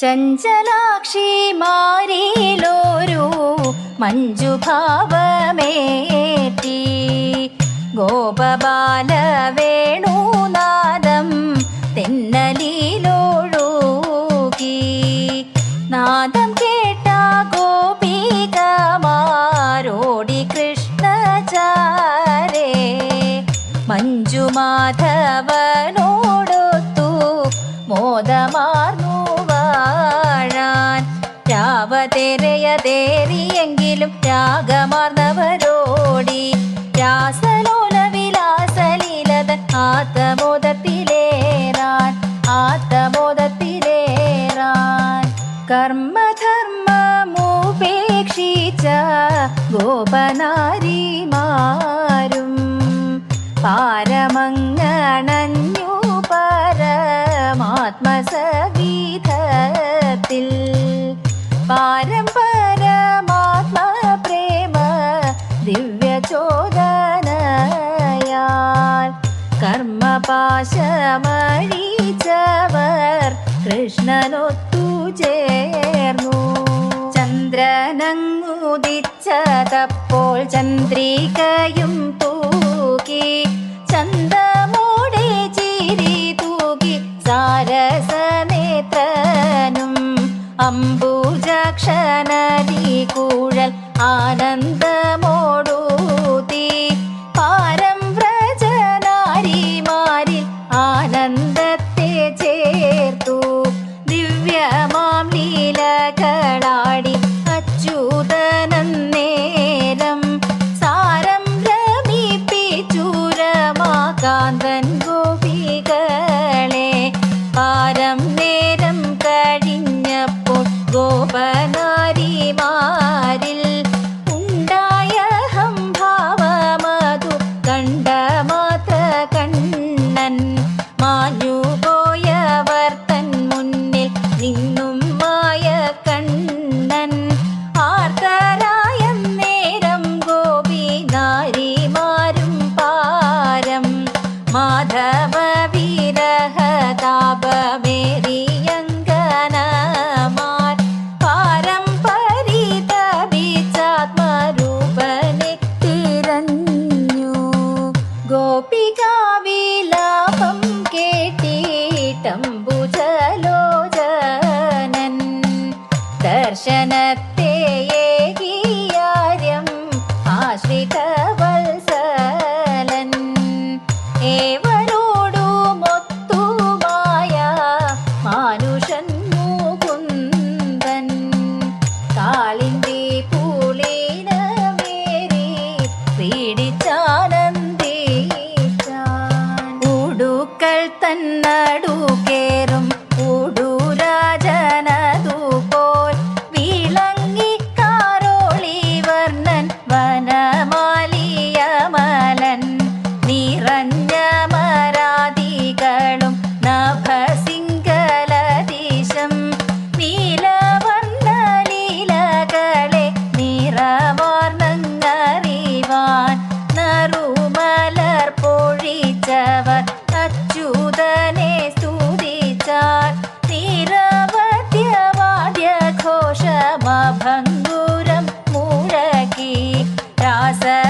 ചഞ്ചലാക്ഷി മാരിലോരു മഞ്ജുഭാവമേറ്റി. ഗോപബാല വേണുനാദം തെന്നലിലൊഴുകി നാദം കേട്ട ഗോപികമാരോടി കൃഷ്ണചാരേ. മഞ്ജുമാധവനോടൊത്തു മോദമാർന്നു വാഴാൻ രാവതെരയതേറിയെങ്കിലും രാഗമാർന്നവരോടി. രാസലോല വിലാസലീലതൻ ആത്മബോധത്തിലേറാൻ ആത്മബോധത്തിലേറാൻ. കർമ്മധർമ്മമുപേക്ഷിച്ച ഗോപനാരിമാരും പാരമങ്ങണഞ്ഞു പരമാത്മസവിധത്തിൽ പാരമ്പരമാത്മപ്രേമ ദിവ്യചോദനയാൽ കർമ്മപാശമഴിച്ചവർ കൃഷ്ണനൊത്തു ചേർന്നു. ചന്ദ്രനങ്ങുദിച്ചതപ്പോൾ ചന്ദ്രികയും തൂക്കി തൂക്കി സാരസനേത്രനും അംബുജക്ഷണരി കൂഴൽ ആനന്ദമോടൂതി ഗോപനാരിമാരിൽ ഉണ്ടായ ഹംഭാവമതു കണ്ട മാത്ര കണ്ണൻ മാഞ്ഞുപോയവർ തൻ മുന്നിൽ നിന്നും മായ കണ്ണൻ ആർത്തരായ നേരം ഗോപി നാരിമാരും പാരം മാധവ വിരഹതാപമേറിയങ്കനമാർ 等不见 ஆசை